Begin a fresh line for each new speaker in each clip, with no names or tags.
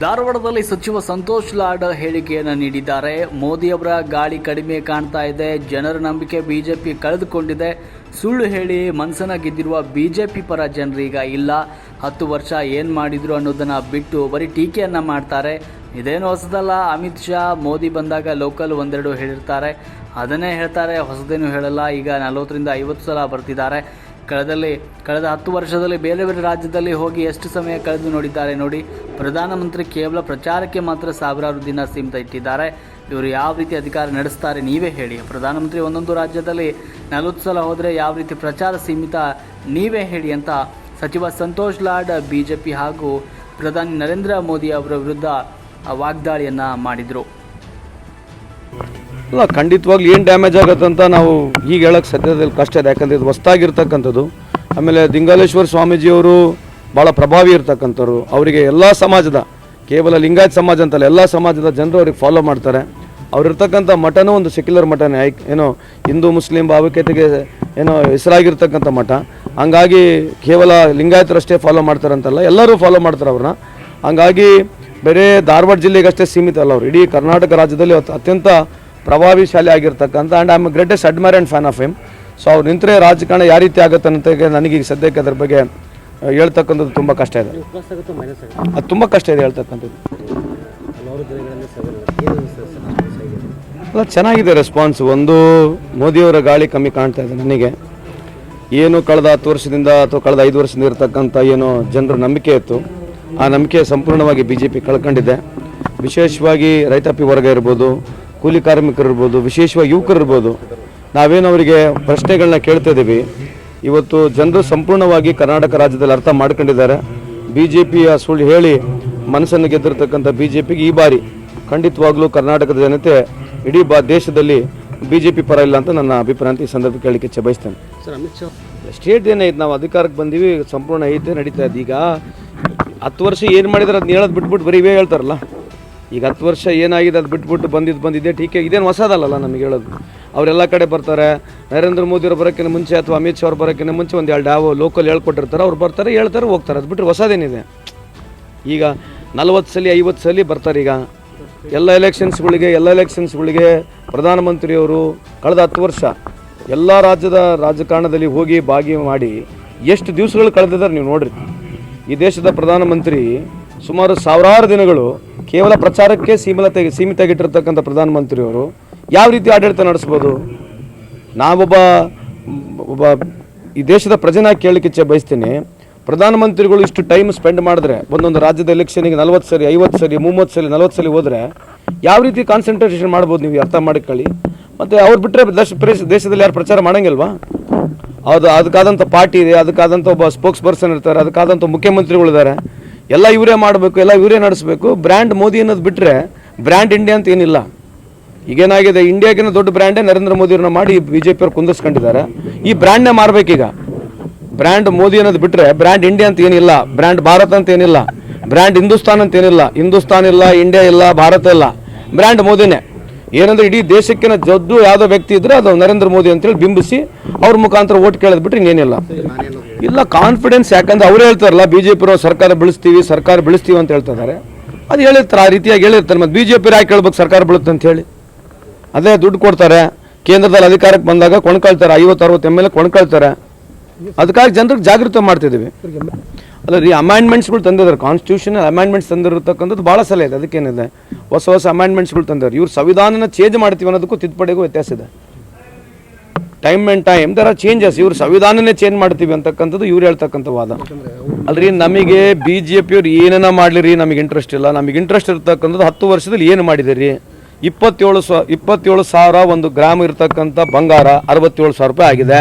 ಧಾರವಾಡದಲ್ಲಿ ಸಚಿವ ಸಂತೋಷ್ ಲಾಡ್ ಹೇಳಿಕೆಯನ್ನು ನೀಡಿದ್ದಾರೆ. ಮೋದಿಯವರ ಗಾಳಿ ಕಡಿಮೆ ಕಾಣ್ತಾ ಇದೆ. ಜನರ ನಂಬಿಕೆ ಬಿಜೆಪಿ ಕಳೆದುಕೊಂಡಿದೆ. ಸುಳ್ಳು ಹೇಳಿ ಮನಸ್ಸನ್ನ ಗೆದ್ದಿರುವ ಬಿಜೆಪಿ ಪರ ಜನರೀಗ ಇಲ್ಲ. ಹತ್ತು ವರ್ಷ ಏನು ಮಾಡಿದ್ರು ಅನ್ನೋದನ್ನು ಬಿಟ್ಟು ಬರೀ ಟೀಕೆಯನ್ನು ಮಾಡ್ತಾರೆ. ಇದೇನು ಹೊಸದಲ್ಲ, ಅಮಿತ್ ಶಾ, ಮೋದಿ ಬಂದಾಗ ಲೋಕಲ್ ಒಂದೆರಡು ಹೇಳಿರ್ತಾರೆ. ಅದನ್ನೇ ಹೇಳ್ತಾರೆ, ಹೊಸದೇನು ಹೇಳಲ್ಲ. ಈಗ ನಲವತ್ತರಿಂದ ಐವತ್ತು ಸಲ ಬರ್ತಿದ್ದಾರೆ. ಕಳೆದಲ್ಲಿ, ಕಳೆದ ಹತ್ತು ವರ್ಷದಲ್ಲಿ ಬೇರೆ ಬೇರೆ ರಾಜ್ಯದಲ್ಲಿ ಹೋಗಿ ಎಷ್ಟು ಸಮಯ ಕಳೆದು ನೋಡಿದ್ದಾರೆ ನೋಡಿ. ಪ್ರಧಾನಮಂತ್ರಿ ಕೇವಲ ಪ್ರಚಾರಕ್ಕೆ ಮಾತ್ರ ಸಾವಿರಾರು ದಿನ ಸೀಮಿತ ಇಟ್ಟಿದ್ದಾರೆ. ಇವರು ಯಾವ ರೀತಿ ಅಧಿಕಾರ ನಡೆಸ್ತಾರೆ ನೀವೇ ಹೇಳಿ. ಪ್ರಧಾನಮಂತ್ರಿ ಒಂದೊಂದು ರಾಜ್ಯದಲ್ಲಿ ನಲವತ್ತು ಸಲ ಹೋದರೆ ಯಾವ ರೀತಿ ಪ್ರಚಾರ ಸೀಮಿತ ನೀವೇ ಹೇಳಿ ಅಂತ ಸಚಿವ Santosh Lad B J P ಹಾಗೂ ಪ್ರಧಾನಿ ನರೇಂದ್ರ ಮೋದಿ ಅವರ ವಿರುದ್ಧ ವಾಗ್ದಾಳಿಯನ್ನು ಮಾಡಿದರು.
ಅಲ್ಲ, ಖಂಡಿತವಾಗ್ಲೂ ಏನು ಡ್ಯಾಮೇಜ್ ಆಗುತ್ತೆ ಅಂತ ನಾವು ಈಗ ಹೇಳೋಕ್ಕೆ ಸದ್ಯದಲ್ಲಿ ಕಷ್ಟ ಇದೆ. ಯಾಕಂದರೆ ಇದು ಹೊಸ್ತಾಗಿರ್ತಕ್ಕಂಥದ್ದು ಆಮೇಲೆ ದಿಂಗಾಲೇಶ್ವರ ಸ್ವಾಮೀಜಿಯವರು ಭಾಳ ಪ್ರಭಾವಿ ಇರ್ತಕ್ಕಂಥವ್ರು. ಅವರಿಗೆ ಎಲ್ಲ ಸಮಾಜದ, ಕೇವಲ ಲಿಂಗಾಯತ್ ಸಮಾಜ ಅಂತಲ್ಲ, ಎಲ್ಲ ಸಮಾಜದ ಜನರು ಅವ್ರಿಗೆ ಫಾಲೋ ಮಾಡ್ತಾರೆ. ಅವ್ರಿರ್ತಕ್ಕಂಥ ಮಠನೂ ಒಂದು ಸೆಕ್ಯುಲರ್ ಮಠನೇ. ಐಕ್ ಏನೋ ಹಿಂದೂ, ಮುಸ್ಲಿಂ ಭಾವೈಕ್ಯತೆಗೆ ಏನೋ ಹೆಸರಾಗಿರ್ತಕ್ಕಂಥ ಮಠ. ಹಂಗಾಗಿ ಕೇವಲ ಲಿಂಗಾಯತರಷ್ಟೇ ಫಾಲೋ ಮಾಡ್ತಾರಂತಲ್ಲ, ಎಲ್ಲರೂ ಫಾಲೋ ಮಾಡ್ತಾರೆ ಅವ್ರನ್ನ. ಹಂಗಾಗಿ ಬೇರೆ ಧಾರವಾಡ ಜಿಲ್ಲೆಗಷ್ಟೇ ಸೀಮಿತ ಅಲ್ಲ ಅವರು. ಇಡೀ ಕರ್ನಾಟಕ ರಾಜ್ಯದಲ್ಲಿ ಅತ್ಯಂತ ಪ್ರಭಾವಿಶಾಲಿ ಆಗಿರ್ತಕ್ಕಂಥ and I am greatest admire and fan of him so ಅವ್ರು ನಿಂತರೆ ರಾಜಕಾರಣ ಯಾವ ರೀತಿ ಆಗುತ್ತೆ ಅಂತ ನನಗೆ ಈಗ ಸದ್ಯಕ್ಕೆ ಅದ್ರ ಬಗ್ಗೆ ಹೇಳ್ತಕ್ಕಂಥದ್ದು ತುಂಬ ಕಷ್ಟ ಇದೆ. ಅದು ತುಂಬ ಕಷ್ಟ ಇದೆ ಹೇಳ್ತಕ್ಕಂಥದ್ದು. ಅಲ್ಲ ಚೆನ್ನಾಗಿದೆ ರೆಸ್ಪಾನ್ಸ್ ಒಂದು ಮೋದಿಯವರ ಗಾಳಿ ಕಮ್ಮಿ ಕಾಣ್ತಾ ಇದೆ ನನಗೆ. ಏನು ಕಳೆದ ಹತ್ತು ವರ್ಷದಿಂದ ಅಥವಾ ಕಳೆದ ಐದು ವರ್ಷದಿಂದ ಇರತಕ್ಕಂಥ ಏನು ಜನರ ನಂಬಿಕೆ ಇತ್ತು. ಆ ನಂಬಿಕೆ ಸಂಪೂರ್ಣವಾಗಿ ಬಿ ಜೆ ಪಿ ಕಳ್ಕೊಂಡಿದೆ. ವಿಶೇಷವಾಗಿ ರೈತಾಪಿ ವರ್ಗ ಇರ್ಬೋದು ಕೂಲಿ ಕಾರ್ಮಿಕರು ಇರ್ಬೋದು ವಿಶೇಷವಾಗಿ ಯುವಕರು ಇರ್ಬೋದು ನಾವೇನು ಅವರಿಗೆ ಪ್ರಶ್ನೆಗಳನ್ನ ಕೇಳ್ತಾ ಇದ್ದೀವಿ. ಇವತ್ತು ಜನರು ಸಂಪೂರ್ಣವಾಗಿ ಕರ್ನಾಟಕ ರಾಜ್ಯದಲ್ಲಿ ಅರ್ಥ ಮಾಡ್ಕೊಂಡಿದ್ದಾರೆ. ಬಿ ಜೆ ಪಿಯ ಸುಳ್ಳು ಹೇಳಿ ಮನಸ್ಸನ್ನು ಗೆದ್ದಿರತಕ್ಕಂಥ ಬಿ ಜೆ ಪಿಗೆ ಈ ಬಾರಿ ಖಂಡಿತವಾಗ್ಲೂ ಕರ್ನಾಟಕದ ಜನತೆ ಇಡೀ ಬಾ ದೇಶದಲ್ಲಿ ಬಿ ಜೆ ಪಿ ಪರ ಇಲ್ಲ ಅಂತ ನನ್ನ ಅಭಿಪ್ರಾಯ ಅಂತ ಈ ಸಂದರ್ಭ ಕೇಳಲಿಕ್ಕೆ ಇಚ್ಛೆ ಬಯಸ್ತೇನೆ.
ಸರ್ ಅಮಿತ್ ಶಾ
ಸ್ಟೇಟ್ ಏನೈತೆ ನಾವು ಅಧಿಕಾರಕ್ಕೆ ಬಂದೀವಿ ಸಂಪೂರ್ಣ ಐತೆ ನಡೀತಾ ಇದೆ. ಈಗ ಹತ್ತು ವರ್ಷ ಏನು ಮಾಡಿದ್ರೆ ಅದನ್ನ ಹೇಳೋದು ಬಿಟ್ಬಿಟ್ಟು ಬರೀ ಇವೇ ಹೇಳ್ತಾರಲ್ಲ. ಈಗ ಹತ್ತು ವರ್ಷ ಏನಾಗಿದೆ ಅದು ಬಿಟ್ಬಿಟ್ಟು ಬಂದಿದ್ದು ಬಂದಿದೆ ಟೀಕೆ ಇದೇನು ಹೊಸದಲ್ಲ ನಮಗೆ ಹೇಳೋದು. ಅವರೆಲ್ಲ ಕಡೆ ಬರ್ತಾರೆ. ನರೇಂದ್ರ ಮೋದಿ ಅವರು ಬರೋಕ್ಕಿಂತ ಮುಂಚೆ ಅಥವಾ ಅಮಿತ್ ಶಾ ಅವ್ರು ಬರೋಕ್ಕಿಂತ ಮುಂಚೆ ಒಂದು ಎರಡು ಯಾವ ಲೋಕಲ್ ಹೇಳ್ಕೊಟ್ಟಿರ್ತಾರೆ. ಅವ್ರು ಬರ್ತಾರೆ, ಹೇಳ್ತಾರೆ, ಹೋಗ್ತಾರೆ. ಅದು ಬಿಟ್ಟರೆ ಹೊಸದೇನಿದೆ. ಈಗ ನಲವತ್ತು ಸಲ, ಐವತ್ತು ಸಲ ಬರ್ತಾರೆ ಈಗ. ಎಲ್ಲ ಎಲೆಕ್ಷನ್ಸ್ಗಳಿಗೆ ಎಲ್ಲ ಎಲೆಕ್ಷನ್ಸ್ಗಳಿಗೆ ಪ್ರಧಾನಮಂತ್ರಿಯವರು ಕಳೆದ ಹತ್ತು ವರ್ಷ ಎಲ್ಲ ರಾಜ್ಯದ ರಾಜಕಾರಣದಲ್ಲಿ ಹೋಗಿ ಭಾಗಿ ಮಾಡಿ ಎಷ್ಟು ದಿವಸಗಳು ಕಳೆದಿದ್ದಾರೆ ನೀವು ನೋಡ್ರಿ. ಈ ದೇಶದ ಪ್ರಧಾನಮಂತ್ರಿ ಸುಮಾರು ಸಾವಿರಾರು ದಿನಗಳು ಕೇವಲ ಪ್ರಚಾರಕ್ಕೆ ಸೀಮಿತ ಸೀಮಿತವಾಗಿಟ್ಟಿರ್ತಕ್ಕಂಥ ಪ್ರಧಾನಮಂತ್ರಿಯವರು ಯಾವ ರೀತಿ ಆಡಳಿತ ನಡೆಸ್ಬೋದು? ನಾವೊಬ್ಬ ಒಬ್ಬ ಈ ದೇಶದ ಪ್ರಜೆನ ಕೇಳಲಿಕ್ಕೆ ಬಯಸ್ತೀನಿ. ಪ್ರಧಾನಮಂತ್ರಿಗಳು ಇಷ್ಟು ಟೈಮ್ ಸ್ಪೆಂಡ್ ಮಾಡಿದ್ರೆ, ಒಂದೊಂದು ರಾಜ್ಯದ ಎಲೆಕ್ಷನಿಗೆ ನಲ್ವತ್ತು ಸರಿ, ಐವತ್ತು ಸರಿ, ಮೂವತ್ತು ಸರಿ, ನಲ್ವತ್ತು ಸಲ ಹೋದರೆ ಯಾವ ರೀತಿ ಕಾನ್ಸಂಟ್ರೇಷನ್ ಮಾಡ್ಬೋದು ನೀವು ಅರ್ಥ ಮಾಡ್ಕೊಳ್ಳಿ. ಮತ್ತು ಅವ್ರು ಬಿಟ್ಟರೆ ದಶ್ ಪ್ರೇಸ್- ದೇಶದಲ್ಲಿ ಯಾರು ಪ್ರಚಾರ ಮಾಡೋಂಗಿಲ್ವಾ? ಅದು ಅದಕ್ಕಾದಂಥ ಪಾರ್ಟಿ ಇದೆ, ಅದಕ್ಕಾದಂಥ ಒಬ್ಬ ಸ್ಪೋಕ್ಸ್ ಪರ್ಸನ್ ಇರ್ತಾರೆ, ಅದಕ್ಕಾದಂಥ ಮುಖ್ಯಮಂತ್ರಿಗಳಿದ್ದಾರೆ. ಎಲ್ಲ ಇವರೇ ಮಾಡಬೇಕು, ಎಲ್ಲ ಇವರೇ ನಡೆಸಬೇಕು. ಬ್ರ್ಯಾಂಡ್ ಮೋದಿ ಅನ್ನೋದು ಬಿಟ್ಟರೆ ಬ್ರ್ಯಾಂಡ್ ಇಂಡಿಯಾ ಅಂತ ಏನಿಲ್ಲ. ಈಗೇನಾಗಿದೆ ಇಂಡಿಯಾಗಿನ ದೊಡ್ಡ ಬ್ರ್ಯಾಂಡೇ ನರೇಂದ್ರ ಮೋದಿಯವ್ರನ್ನ ಮಾಡಿ ಬಿ ಜೆ ಪಿಯವ್ರು ಕುಂದಿಸ್ಕೊಂಡಿದ್ದಾರೆ. ಈ ಬ್ರ್ಯಾಂಡ್ನೇ ಮಾರ್ಬೇಕೀಗ. ಬ್ರ್ಯಾಂಡ್ ಮೋದಿ ಅನ್ನೋದು ಬಿಟ್ಟರೆ ಬ್ರ್ಯಾಂಡ್ ಇಂಡಿಯಾ ಅಂತ ಏನಿಲ್ಲ. ಬ್ರ್ಯಾಂಡ್ ಭಾರತ ಅಂತ ಏನಿಲ್ಲ. ಬ್ರ್ಯಾಂಡ್ ಹಿಂದೂಸ್ತಾನ್ ಅಂತ ಏನಿಲ್ಲ. ಹಿಂದೂಸ್ತಾನ್ ಇಲ್ಲ ಇಂಡಿಯಾ ಇಲ್ಲ, ಭಾರತ ಇಲ್ಲ. ಬ್ರ್ಯಾಂಡ್ ಮೋದಿನೇ. ಏನಂದ್ರೆ ಇಡೀ ದೇಶಕ್ಕಿನ ದೊಡ್ಡ ಯಾವುದೋ ವ್ಯಕ್ತಿ ಇದ್ರೆ ಅದು ನರೇಂದ್ರ ಮೋದಿ ಅಂತೇಳಿ ಬಿಂಬಿಸಿ ಅವ್ರ ಮುಖಾಂತರ ಓಟ್ ಕೇಳಿದ್ಬಿಟ್ರೆ ಇನ್ನೇನಿಲ್ಲ. ಇಲ್ಲ ಕಾನ್ಫಿಡೆನ್ಸ್ ಯಾಕಂದ್ರೆ ಅವ್ರು ಹೇಳ್ತಾರಲ್ಲ ಬಿ ಜೆ ಪಿ ಸರ್ಕಾರ ಬೆಳೆಸ್ತೀವಿ ಸರ್ಕಾರ ಬೆಳೆಸ್ತೀವಿ ಅಂತ ಹೇಳ್ತಿದ್ದಾರೆ. ಅದು ಹೇಳಿರ್ತಾರೆ, ಆ ರೀತಿಯಾಗಿ ಹೇಳಿರ್ತಾರೆ, ಮತ್ತು ಬಿ ಜೆ ಪಿ ಯಾಕೆ ಹೇಳ್ಬೇಕು ಸರ್ಕಾರ ಬೀಳುತ್ತೆ ಅಂತ ಹೇಳಿ. ಅದೇ ದುಡ್ಡು ಕೊಡ್ತಾರೆ, ಕೇಂದ್ರದಲ್ಲಿ ಅಧಿಕಾರಕ್ಕೆ ಬಂದಾಗ ಕೊಂಡ್ಕೊಳ್ತಾರೆ ಐವತ್ತು ಅರವತ್ತು ಎಂ ಎಲ್ ಎ ಕೊಂಡ್ಕೊಳ್ತಾರೆ. ಅದಕ್ಕಾಗಿ ಜನರಿಗೆ ಜಾಗೃತ ಮಾಡ್ತಿದ್ದೀವಿ. ಅಲ್ಲ ರೀ ಅಮೆಂಡ್ಮೆಂಟ್ಸ್ಗಳು ತಂದಿದ್ದಾರೆ ಕಾನ್ಸ್ಟಿಟ್ಯೂಷನಲ್ ಅಮೆಂಡ್ಮೆಂಟ್ಸ್ ತಂದಿರತಕ್ಕಂಥದ್ದು ಭಾಳ ಸಲ ಇದೆ, ಅದಕ್ಕೇನಿದೆ. ಹೊಸ ಹೊಸ ಅಮೆಂಡ್ಮೆಂಟ್ಸ್ಗಳು ತಂದಿದ್ದಾರೆ. ಇವ್ರು ಸಂವಿಧಾನನ ಚೇಂಜ್ ಮಾಡ್ತೀವಿ ಅನ್ನೋದಕ್ಕೂ ತಿದ್ದುಪಡಿಗೂ ವ್ಯತ್ಯಾಸ ಇದೆ. Time and time there changes ಇವ್ರು ಸಂವಿಧಾನನೇ ಚೇಂಜ್ ಮಾಡ್ತೀವಿ ಅಂತಕ್ಕಂಥದ್ದು ಇವ್ರು ಹೇಳ್ತಕ್ಕಂಥ ವಾದ. ಅಲ್ರಿ, ನಮಗೆ ಬಿ ಜೆ ಪಿಯವ್ರು ಏನೇನ ಮಾಡಲಿರಿ, ನಮಗೆ ಇಂಟ್ರೆಸ್ಟ್ ಇಲ್ಲ. ನಮಗೆ ಇಂಟ್ರೆಸ್ಟ್ ಇರ್ತಕ್ಕಂಥದ್ದು ಹತ್ತು ವರ್ಷದಲ್ಲಿ ಏನು ಮಾಡಿದಿರಿ? ಇಪ್ಪತ್ತೇಳು ಸ್ವ, ಇಪ್ಪತ್ತೇಳು ಸಾವಿರ ಒಂದು ಗ್ರಾಮ್ ಇರತಕ್ಕಂಥ ಬಂಗಾರ ಅರವತ್ತೇಳು ಸಾವಿರ ರೂಪಾಯಿ ಆಗಿದೆ.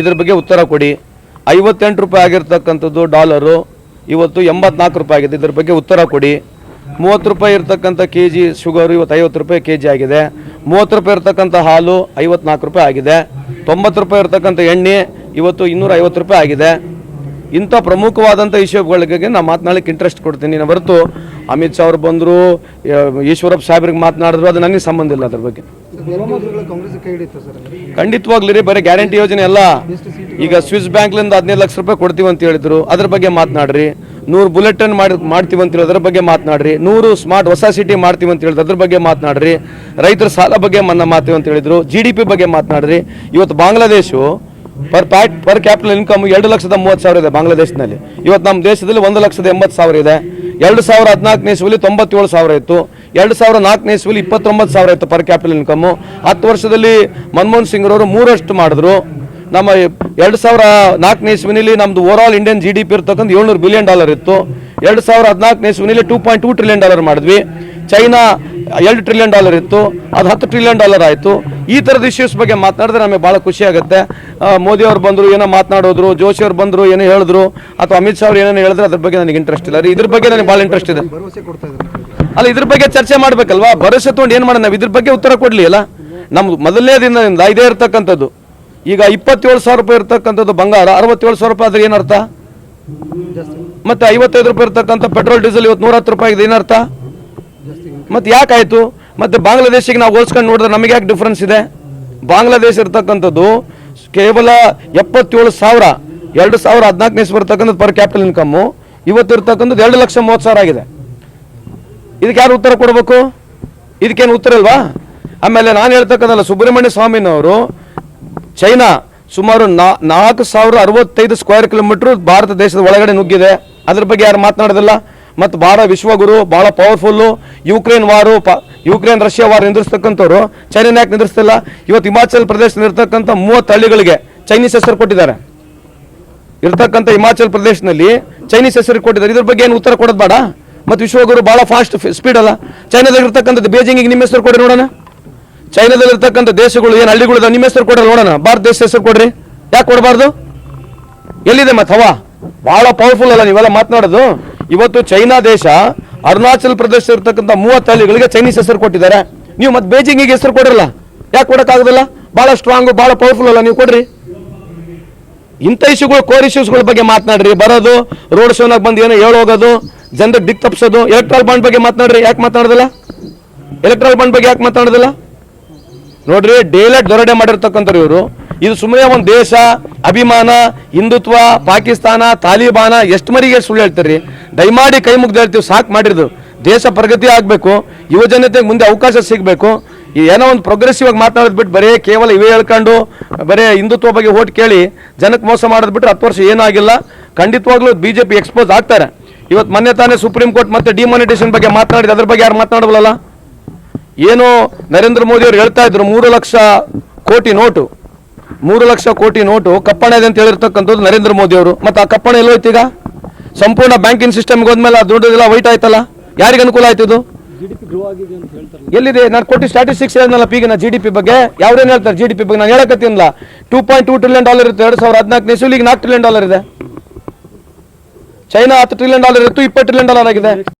ಇದ್ರ ಬಗ್ಗೆ ಉತ್ತರ ಕೊಡಿ. ಐವತ್ತೆಂಟು ರೂಪಾಯಿ ಆಗಿರ್ತಕ್ಕಂಥದ್ದು ಡಾಲರು ಇವತ್ತು ಎಂಬತ್ನಾಲ್ಕು ರೂಪಾಯಿ ಆಗಿದೆ. ಇದ್ರ ಬಗ್ಗೆ ಉತ್ತರ ಕೊಡಿ. ಮೂವತ್ತು ರೂಪಾಯಿ ಇರ್ತಕ್ಕಂಥ ಕೆ ಜಿ ಶುಗರ್ ಇವತ್ತು ಐವತ್ತು ರೂಪಾಯಿ ಕೆ ಜಿ ಆಗಿದೆ. ಮೂವತ್ತು ರೂಪಾಯಿ ಇರ್ತಕ್ಕಂಥ ಹಾಲು ಐವತ್ನಾಲ್ಕು ರೂಪಾಯಿ ಆಗಿದೆ. ತೊಂಬತ್ತು ರೂಪಾಯಿ ಇರ್ತಕ್ಕಂಥ ಎಣ್ಣೆ ಇವತ್ತು ಇನ್ನೂರ ಐವತ್ತು ರೂಪಾಯಿ ಆಗಿದೆ. ಇಂಥ ಪ್ರಮುಖವಾದಂಥ ವಿಷಯಗಳಿಗೆ ನಾನು ಮಾತನಾಡಲಿಕ್ಕೆ ಇಂಟ್ರೆಸ್ಟ್ ಕೊಡ್ತೀನಿ. ನಾನು ಹೊರತು ಅಮಿತ್ ಶಾ ಅವ್ರು ಬಂದರು ಈಶ್ವರಪ್ಪ ಸಾಹೇಬ್ರಿಗೆ ಮಾತನಾಡಿದ್ರು, ಅದು ನನಗೆ ಸಂಬಂಧ ಇಲ್ಲ ಅದ್ರ ಬಗ್ಗೆ. ಖಂಡಿತವಾಗ್ಲಿ ರೀ, ಬರೀ ಗ್ಯಾರಂಟಿ ಯೋಜನೆ ಅಲ್ಲ. ಈಗ ಸ್ವಿಸ್ ಬ್ಯಾಂಕ್ಲಿಂದ ಹದಿನೈದು ಲಕ್ಷ ರೂಪಾಯಿ ಕೊಡ್ತೀವಿ ಅಂತ ಹೇಳಿದ್ರು. ಅದ್ರ ಬಗ್ಗೆ ಮಾತನಾಡ್ರಿ. ನೂರು ಬುಲೆಟ್ ಅನ್ನು ಮಾಡಿ ಮಾಡ್ತೀವಿ ಅಂತ ಹೇಳೋದ್ರ ಬಗ್ಗೆ ಮಾತನಾಡ್ರಿ. ನೂರು ಸ್ಮಾರ್ಟ್ ಹೊಸ ಸಿಟಿ ಮಾಡ್ತೀವಿ ಅಂತ ಹೇಳಿದ್ರು ಅದ್ರ ಬಗ್ಗೆ ಮಾತನಾಡ್ರಿ. ರೈತರ ಸಾಲ ಬಗ್ಗೆ ಮನ್ನಾ ಮಾಡ್ತೀವಿ ಅಂತ ಹೇಳಿದ್ರು. ಜಿ ಡಿ ಪಿ ಬಗ್ಗೆ ಮಾತನಾಡ್ರಿ. ಇವತ್ತು Bangladesh per pat per capital income ಎರಡು ಲಕ್ಷದ ಮೂವತ್ತು ಸಾವಿರ ಇದೆ ಬಾಂಗ್ಲಾದೇಶದಲ್ಲಿ. ಇವತ್ತು ನಮ್ಮ ದೇಶದಲ್ಲಿ ಒಂದು ಲಕ್ಷದ ಎಂಬತ್ತು ಸಾವಿರ ಇದೆ. ಎರಡು ಸಾವಿರ ಹದಿನಾಲ್ಕನೇ ಇಸ್ವಿಲಿ ತೊಂಬತ್ತೇಳು ಸಾವಿರ ಇತ್ತು. ಎರಡು ಸಾವಿರ ನಾಲ್ಕನೇ ಇಸ್ವಿಲಿ ಇಪ್ಪತ್ತೊಂಬತ್ತು ಸಾವಿರ ಇತ್ತು ಪರ್ ಕ್ಯಾಪಿಟಲ್ ಇನ್ಕಮ್ಮು ಹತ್ತು ವರ್ಷದಲ್ಲಿ ಮನಮೋಹನ್ ಸಿಂಗ್ರವರು ಮೂರಷ್ಟು ಮಾಡಿದ್ರು. ನಮ್ಮ ಎರಡು ಸಾವಿರ ನಾಲ್ಕನೇ ಇಸ್ವಿನಲ್ಲಿ ನಮ್ದು overall Indian G D P ಇರ್ತಕ್ಕಂಥ ಏಳ್ನೂರು ಬಿಲಿಯನ್ ಡಾಲರ್ ಇತ್ತು. ಎರಡು ಸಾವಿರ ಹದಿನಾಲ್ಕನೇ ಇಸ್ವಿನಲ್ಲಿ two point two trillion dollar ಮಾಡಿದ್ವಿ. ಚೈನಾ ಎರಡು ಟ್ರಿಲಿಯನ್ ಡಾಲರ್ ಇತ್ತು. ಅದು ಹತ್ತು ಟ್ರಿಲಿಯನ್ ಡಾಲರ್ ಆಯಿತು. ಈ ಥರದ ಇಶ್ಯೂಸ್ ಬಗ್ಗೆ ಮಾತನಾಡಿದ್ರೆ ನಮಗೆ ಭಾಳ ಖುಷಿ ಆಗುತ್ತೆ. ಆ, ಮೋದಿ ಅವ್ರು ಬಂದರು ಏನೋ ಮಾತನಾಡೋದ್ರು ಜೋಶಿ ಅವ್ರು ಬಂದರು ಏನೋ ಹೇಳಿದ್ರು ಅಥವಾ ಅಮಿತ್ ಶಾ ಅವ್ರು ಏನೇನು ಹೇಳಿದ್ರು ಅದ್ರ ಬಗ್ಗೆ ನನಗೆ ಇಂಟ್ರೆಸ್ಟ್ ಇಲ್ಲ. ರೀ ಇದ್ರ ಬಗ್ಗೆ ನನಗೆ ಭಾಳ ಇಂಟ್ರೆಸ್ಟ್ ಇದೆ. ಅಲ್ಲ ಇದ್ರ ಬಗ್ಗೆ ಚರ್ಚೆ ಮಾಡಬೇಕಲ್ವಾ? ಭರವಸೆ ತೊಗೊಂಡು ಏನು ಮಾಡೋಣ ನಾವು? ಇದ್ರ ಬಗ್ಗೆ ಉತ್ತರ ಕೊಡಲಿ ಅಲ್ಲ ನಮ್ಗೆ ಮೊದಲನೇ ದಿನದಿಂದ ಇದೇ ಇರ್ತಕ್ಕಂಥದ್ದು. ಈಗ ಇಪ್ಪತ್ತೇಳು ಸಾವಿರ ರೂಪಾಯಿ ಇರತಕ್ಕಂಥದ್ದು ಬಂಗಾರ, ಅರವತ್ತೇಳು ಸಾವಿರ ರೂಪಾಯಿ ಆದ್ರೆ ಏನರ್ಥ? ಮತ್ತೆ ಐವತ್ತೈದು ರೂಪಾಯಿ ಇರತಕ್ಕಂಥ ಪೆಟ್ರೋಲ್, ಡೀಸೆಲ್ ಇವತ್ತು ನೂರ ಹತ್ತು ರೂಪಾಯಿ ಏನರ್ಥ? ಮತ್ತೆ ಯಾಕಾಯ್ತು ಮತ್ತೆ ಬಾಂಗ್ಲಾದೇಶಿಗೆ ನಾವು ಹೋಲ್ಸ್ಕೊಂಡು ನೋಡಿದ್ರೆ ನಮಗೆ ಯಾಕೆ ಡಿಫ್ರೆನ್ಸ್ ಇದೆ? ಬಾಂಗ್ಲಾದೇಶ ಇರ್ತಕ್ಕಂಥದ್ದು ಕೇವಲ ಎಪ್ಪತ್ತೇಳು ಸಾವಿರ, ಎರಡು ಸಾವಿರ ಹದಿನಾಲ್ಕನೇ ಬರ್ತಕ್ಕಂಥದ್ದು ಪರ್ ಕ್ಯಾಪಿಟಲ್ ಇನ್ಕಮ್ಮು ಇವತ್ತು ಇರ್ತಕ್ಕಂಥದ್ದು ಎರಡು ಲಕ್ಷ ಮೂವತ್ತು ಸಾವಿರ ಆಗಿದೆ. ಇದಕ್ಕೆ ಯಾರು ಉತ್ತರ ಕೊಡಬೇಕು? ಇದಕ್ಕೇನು ಉತ್ತರ ಇಲ್ವಾ? ಆಮೇಲೆ ನಾನು ಹೇಳ್ತಕ್ಕಂಥಲ್ಲ ಸುಬ್ರಹ್ಮಣ್ಯ ಸ್ವಾಮಿನವರು ಚೈನಾ ಸುಮಾರು ನಾಲ್ಕು ಸಾವಿರ ಅರವತ್ತೈದು ಸ್ಕ್ವೇರ್ ಕಿಲೋಮೀಟರ್ ಭಾರತ ದೇಶದ ಒಳಗಡೆ ನುಗ್ಗಿದೆ. ಅದ್ರ ಬಗ್ಗೆ ಯಾರು ಮಾತನಾಡೋದಿಲ್ಲ. ಮತ್ತು ಭಾಳ ವಿಶ್ವಗುರು, ಭಾಳ ಪವರ್ಫುಲ್ಲು ಯುಕ್ರೇನ್ ವಾರು ಪ ಯುಕ್ರೇನ್ ರಷ್ಯಾ ವಾರು ನಿಂದಿರ್ತಕ್ಕಂಥವ್ರು ಚೈನಾ ಯಾಕೆ ನಿಂದಿರ್ತಿಲ್ಲ ಇವತ್ತು ಹಿಮಾಚಲ್ ಪ್ರದೇಶದಲ್ಲಿರ್ತಕ್ಕಂಥ ಮೂವತ್ತು ಹಳ್ಳಿಗಳಿಗೆ ಚೈನೀಸ್ ಹೆಸರು ಕೊಟ್ಟಿದ್ದಾರೆ. ಇರ್ತಕ್ಕಂಥ ಹಿಮಾಚಲ್ ಪ್ರದೇಶದಲ್ಲಿ ಚೈನೀಸ್ ಹೆಸರು ಕೊಟ್ಟಿದ್ದಾರೆ. ಇದ್ರ ಬಗ್ಗೆ ಏನು ಉತ್ತರ ಕೊಡೋದು ಬೇಡ. ಮತ್ತು ವಿಶ್ವಗುರು ಭಾಳ ಫಾಸ್ಟ್ ಸ್ಪೀಡ್ ಅಲ್ಲ. ಚೈನಾದಲ್ಲಿ ಇರ್ತಕ್ಕಂಥದ್ದು ಬೇಜಿಂಗಿಗೆ ನಿಮ್ಮ ಹೆಸರು ಕೊಡಿ ನೋಡೋಣ. ಚೈನಾದಲ್ಲಿ ಇರ್ತಕ್ಕಂಥ ದೇಶಗಳು ಏನು ಹಳ್ಳಿಗಳು ನಿಮ್ಮ ಹೆಸರು ಕೊಡ್ರಿ, ನೋಡೋಣ. ಭಾರತ ದೇಶ ಹೆಸರು ಕೊಡ್ರಿ. ಯಾಕೆ ಕೊಡಬಾರ್ದು? ಎಲ್ಲಿದೆ ಮತ್ತೆ ಹವಾ. ಬಹಳ ಪವರ್ಫುಲ್ ಅಲ್ಲ ನೀವೆಲ್ಲ ಮಾತನಾಡೋದು. ಇವತ್ತು ಚೈನಾ ದೇಶ, ಅರುಣಾಚಲ್ ಪ್ರದೇಶ ಇರ್ತಕ್ಕಂಥ ಮೂವತ್ತು ಹಳ್ಳಿಗಳಿಗೆ ಚೈನೀಸ್ ಹೆಸರು ಕೊಟ್ಟಿದ್ದಾರೆ. ನೀವು ಮತ್ತೆ ಬೇಜಿಂಗಿಗೆ ಹೆಸರು ಕೊಡ್ರಲ್ಲ? ಯಾಕೆ ಕೊಡೋಕ್ಕಾಗೋದಿಲ್ಲ? ಭಾಳ ಸ್ಟ್ರಾಂಗ್ ಭಾಳ ಪವರ್ಫುಲ್ ಅಲ್ಲ, ನೀವು ಕೊಡ್ರಿ. ಇಂಥ ಇಶ್ಯೂಗಳು ಕೋರ್ ಇಶ್ಯೂಸ್ಗಳ ಬಗ್ಗೆ ಮಾತನಾಡ್ರಿ. ಬರೋದು ರೋಡ್ ಶೋನಾಗ ಬಂದು ಏನೋ ಹೇಳೋಗೋದು ಜನರಿಗೆ ದಿಕ್ ತಪ್ಪಿಸೋದು ಎಲೆಕ್ಟ್ರಾಲ್ ಬಾಂಡ್ ಬಗ್ಗೆ ಮಾತನಾಡ್ರಿ. ಯಾಕೆ ಮಾತನಾಡೋದಿಲ್ಲ? ಎಲೆಕ್ಟ್ರಾಲ್ ಬಾಂಡ್ ಬಗ್ಗೆ ಯಾಕೆ ಮಾತನಾಡೋದಿಲ್ಲ? ನೋಡ್ರಿ ಡೇಲೈಟ್ ದೊರಡೆ ಮಾಡಿರ್ತಕ್ಕಂಥವ್ರು ಇವರು. ಇದು ಸುಮ್ಮನೆ ಒಂದು ದೇಶ, ಅಭಿಮಾನ, ಹಿಂದುತ್ವ, ಪಾಕಿಸ್ತಾನ, ತಾಲಿಬಾನ, ಎಷ್ಟು ಮರಿಗೆ ಸುಳ್ಳು ಹೇಳ್ತೀರಿ? ದಯಮಾಡಿ ಕೈ ಮುಗ್ದು ಹೇಳ್ತೀವಿ, ಸಾಕು ಮಾಡಿರೋದು ದೇಶ ಪ್ರಗತಿ ಆಗಬೇಕು, ಯುವ ಜನತೆಗೆ ಮುಂದೆ ಅವಕಾಶ ಸಿಗಬೇಕು. ಏನೋ ಒಂದು ಪ್ರೋಗ್ರೆಸಿವ್ ಆಗಿ ಮಾತನಾಡೋದು ಬಿಟ್ಟು ಬರೀ ಕೇವಲ ಇವೇ ಹೇಳ್ಕೊಂಡು, ಬರೀ ಹಿಂದುತ್ವ ಬಗ್ಗೆ ಓಟ್ ಕೇಳಿ ಜನಕ್ಕೆ ಮೋಸ ಮಾಡೋದು ಬಿಟ್ಟರೆ ಹತ್ತು ವರ್ಷ ಏನಾಗಿಲ್ಲ. ಖಂಡಿತವಾಗ್ಲೂ ಬಿ ಜೆ ಪಿ ಎಕ್ಸ್ಪೋಸ್ ಆಗ್ತಾರೆ. ಇವತ್ತು ಮೊನ್ನೆ ತಾನೇ ಸುಪ್ರೀಂ ಕೋರ್ಟ್ ಮತ್ತೆ ಡಿಮಾನಿಟೇಷನ್ ಬಗ್ಗೆ ಮಾತನಾಡಿದ ಅದ್ರ ಬಗ್ಗೆ ಯಾರು ಮಾತನಾಡಬಲ್ಲ ಏನು ನರೇಂದ್ರ ಮೋದಿ ಅವರು ಹೇಳ್ತಾ ಇದ್ರು ಮೂರು ಲಕ್ಷ ಕೋಟಿ ನೋಟು. ಮೂರು ಲಕ್ಷ ಕೋಟಿ ನೋಟು ಕಪ್ಪಣೆ ಇದೆ ಅಂತ ಹೇಳಿರ್ತಕ್ಕಂಥದ್ದು ನರೇಂದ್ರ ಮೋದಿ ಅವರು. ಮತ್ತೆ ಆ ಕಪ್ಪಣೆ ಎಲ್ಲೋಯ್ತು ಈಗ? ಸಂಪೂರ್ಣ ಬ್ಯಾಂಕಿಂಗ್ ಸಿಸ್ಟಮ್ಗೆ ಹೋದ್ಮೇಲೆ ಆ ದುಡ್ಡೆಲ್ಲ ವೈಟ್ ಆಯ್ತಲ್ಲ? ಯಾರಿಗೆ ಅನುಕೂಲ ಆಯ್ತು ಇದು? ಎಲ್ಲಿದೆ? ನಾನು ಕೊಟ್ಟು ಸ್ಟಾಟಿಸ್ಟಿಕ್ಸ್ ಹೇಳಿದ್ನಲ್ಲ ಪೀಗಿನ ಜಿ ಡಿ ಪಿ ಬಗ್ಗೆ. ಯಾವ್ದೇನು ಹೇಳ್ತಾರೆ ಜಿ ಡಿ ಪಿ ಬಗ್ಗೆ? ನಾನು ಹೇಳಕತ್ತಿನಲ್ಲ. Two point two trillion dollar ಇತ್ತು ಎರಡು ಸಾವಿರದ ಹದಿನಾಲ್ಕನೇ ಇಸ್ವಿಲಿ ಈಗ ನಾಲ್ಕು ಟ್ರಿಲಿಯನ್ ಡಾಲರ್ ಇದೆ. ಚೈನಾ ಹತ್ತು ಟ್ರಿಲಿಯನ್ ಡಾಲರ್ ಇತ್ತು ಇಪ್ಪತ್ತು ಟ್ರಿಲಿಯನ್ ಡಾಲರ್ ಆಗಿದೆ.